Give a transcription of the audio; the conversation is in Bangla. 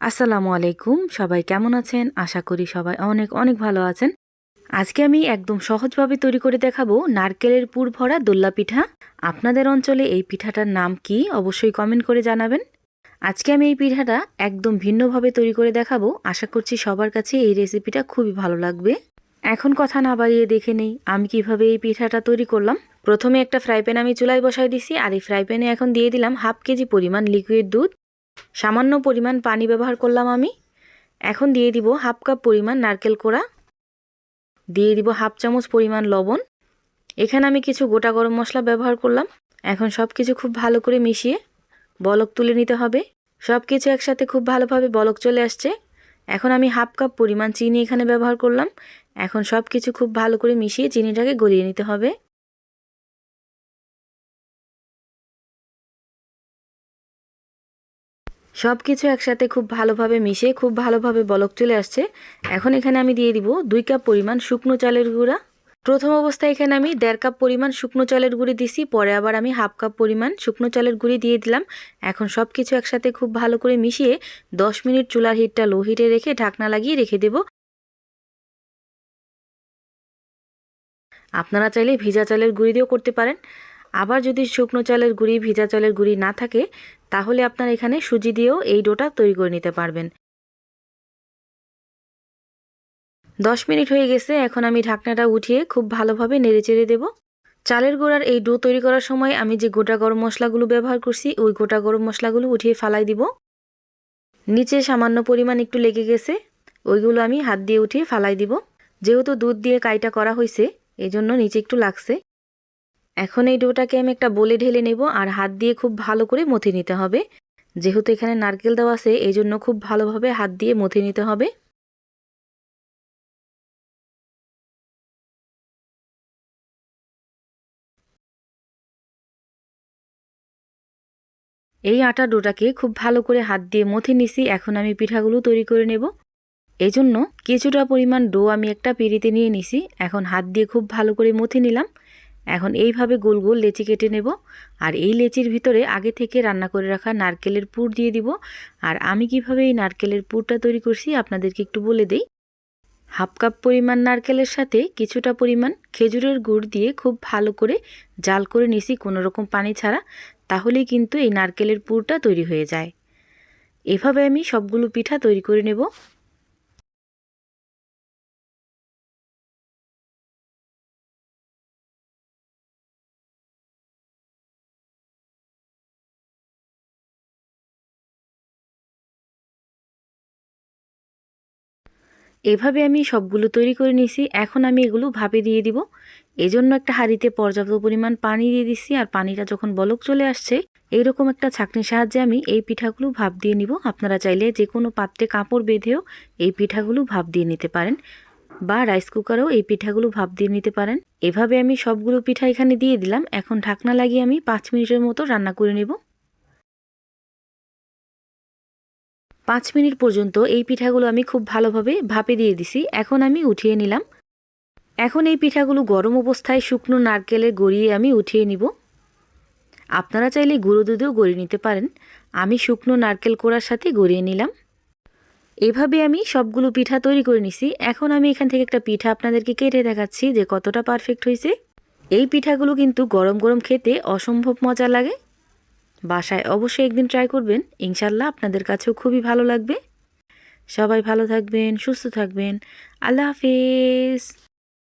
আসসালামু আলাইকুম। সবাই কেমন আছেন? আশা করি সবাই অনেক অনেক ভালো আছেন। আজকে আমি একদম সহজভাবে তৈরি করে দেখাবো নারকেলের পুর ভরা দোল্লা পিঠা। আপনাদের অঞ্চলে এই পিঠাটার নাম কি? অবশ্যই কমেন্ট করে জানাবেন। আজকে আমি এই পিঠাটা একদম ভিন্নভাবে তৈরি করে দেখাবো। আশা করছি সবার কাছে এই রেসিপিটা খুবই ভালো লাগবে। এখন কথা না বাড়িয়ে দেখে নেই আমি কীভাবে এই পিঠাটা তৈরি করলাম। প্রথমে একটা ফ্রাই প্যান আমি চুলায় বসাই দিছি আর এই ফ্রাই প্যানে এখন দিয়ে দিলাম হাফ কেজি পরিমাণ লিকুইড দুধ। সামান্য পরিমাণ পানি ব্যবহার করলাম আমি। এখন দিয়ে দিব হাফ কাপ পরিমাণ নারকেল কোড়া। দিয়ে দিব হাফ চামচ পরিমাণ লবণ। এখানে আমি কিছু গোটা গরম মশলা ব্যবহার করলাম। এখন সব কিছু খুব ভালো করে মিশিয়ে বলক তুলে নিতে হবে। সব কিছু একসাথে খুব ভালোভাবে বলক চলে আসছে। এখন আমি হাফ কাপ পরিমাণ চিনি এখানে ব্যবহার করলাম। এখন সব কিছু খুব ভালো করে মিশিয়ে চিনিটাকে গলিয়ে নিতে হবে। সব কিছু একসাথে খুব ভালোভাবে মিশে খুব ভালোভাবে বলক চলে আসছে। এখন এখানে আমি দিয়ে দিব দুই কাপ পরিমাণ শুকনো চালের গুঁড়া। প্রথম অবস্থায় এখানে আমি দেড় কাপ পরিমাণ শুকনো চালের গুঁড়ি দিছি, পরে আবার আমি হাফ কাপ পরিমাণ শুকনো চালের গুঁড়ি দিয়ে দিলাম। এখন সব কিছু একসাথে খুব ভালো করে মিশিয়ে দশ মিনিট চুলার হিটটা লো হিটে রেখে ঢাকনা লাগিয়ে রেখে দেব। আপনারা চাইলে ভিজা চালের গুঁড়ি দিয়েও করতে পারেন। আবার যদি শুকনো চালের গুঁড়ি, ভিজা চালের গুঁড়ি না থাকে তাহলে আপনার এখানে সুজি দিয়েও এই ডোটা তৈরি করে নিতে পারবেন। দশ মিনিট হয়ে গেছে, এখন আমি ঢাকনাটা উঠিয়ে খুব ভালোভাবে নেড়ে চেড়ে দেবো। চালের গোড়ার এই ডো তৈরি করার সময় আমি যে গোটা গরম মশলাগুলো ব্যবহার করছি, ওই গোটা গরম মশলাগুলো উঠিয়ে ফালাই দিব। নিচে সামান্য পরিমাণ একটু লেগে গেছে, ওইগুলো আমি হাত দিয়ে উঠিয়ে ফালাই দিব। যেহেতু দুধ দিয়ে কাইটা করা হয়েছে এই জন্য নিচে একটু লাগছে। এখন এই ডোটাকে আমি একটা বলে ঢেলে নেব আর হাত দিয়ে খুব ভালো করে মথে নিতে হবে। যেহেতু এখানে নারকেল দেওয়া আছে, এই জন্য খুব ভালোভাবে হাত দিয়ে মথে নিতে হবে। এই আটা ডোটাকে খুব ভালো করে হাত দিয়ে মথে নিছি, এখন আমি পিঠাগুলো তৈরি করে নেব। এই জন্য কিছুটা পরিমাণ ডো আমি একটা পিড়িতে নিয়ে নিছি, এখন হাত দিয়ে খুব ভালো করে মথে নিলাম। এখন এইভাবে গোল গোল লেচি কেটে নেব। আর এই লেচির ভিতরে আগে থেকে রান্না করে রাখা নারকেলের পুর দিয়ে দিব। আর আমি কীভাবে এই নারকেলের পুরটা তৈরি করছি আপনাদেরকে একটু বলে দেই। হাফ কাপ পরিমাণ নারকেলের সাথে কিছুটা পরিমাণ খেজুরের গুড় দিয়ে খুব ভালো করে জাল করে নিছি কোনো রকম পানি ছাড়া, তাহলেই কিন্তু এই নারকেলের পুরটা তৈরি হয়ে যায়। এভাবে আমি সবগুলো পিঠা তৈরি করে নেব। এভাবে আমি সবগুলো তৈরি করে নিয়েছি। এখন আমি এগুলো ভাপে দিয়ে দিব। এজন্য একটা হাঁড়িতে পর্যাপ্ত পরিমাণ পানি দিয়ে দিচ্ছি আর পানিটা যখন বলক চলে আসছে, এইরকম একটা ছাঁকনির সাহায্যে আমি এই পিঠাগুলো ভাপ দিয়ে নিব। আপনারা চাইলে যে কোনো পাত্রে কাপড় বেঁধেও এই পিঠাগুলো ভাপ দিয়ে নিতে পারেন বা রাইস কুকারেও এই পিঠাগুলো ভাপ দিয়ে নিতে পারেন। এভাবে আমি সবগুলো পিঠা এখানে দিয়ে দিলাম। এখন ঢাকনা লাগিয়ে আমি পাঁচ মিনিটের মতো রান্না করে নেব। পাঁচ মিনিট পর্যন্ত এই পিঠাগুলো আমি খুব ভালোভাবে ভাপে দিয়ে দিছি। এখন আমি উঠিয়ে নিলাম। এখন এই পিঠাগুলো গরম অবস্থায় শুকনো নারকেলের গড়িয়ে আমি উঠিয়ে নিব। আপনারা চাইলে গুঁড়ো দুধেও গড়িয়ে নিতে পারেন। আমি শুকনো নারকেল কোড়ার সাথে গড়িয়ে নিলাম। এভাবে আমি সবগুলো পিঠা তৈরি করে নিছি। এখন আমি এখান থেকে একটা পিঠা আপনাদেরকে কেটে দেখাচ্ছি যে কতটা পারফেক্ট হয়েছে। এই পিঠাগুলো কিন্তু গরম গরম খেতে অসম্ভব মজা লাগে। বাসায় অবশ্যই একদিন ট্রাই করবেন। ইনশাল্লাহ আপনাদের কাছেও খুবই ভালো লাগবে। সবাই ভালো থাকবেন, সুস্থ থাকবেন। আল্লাহ হাফেজ।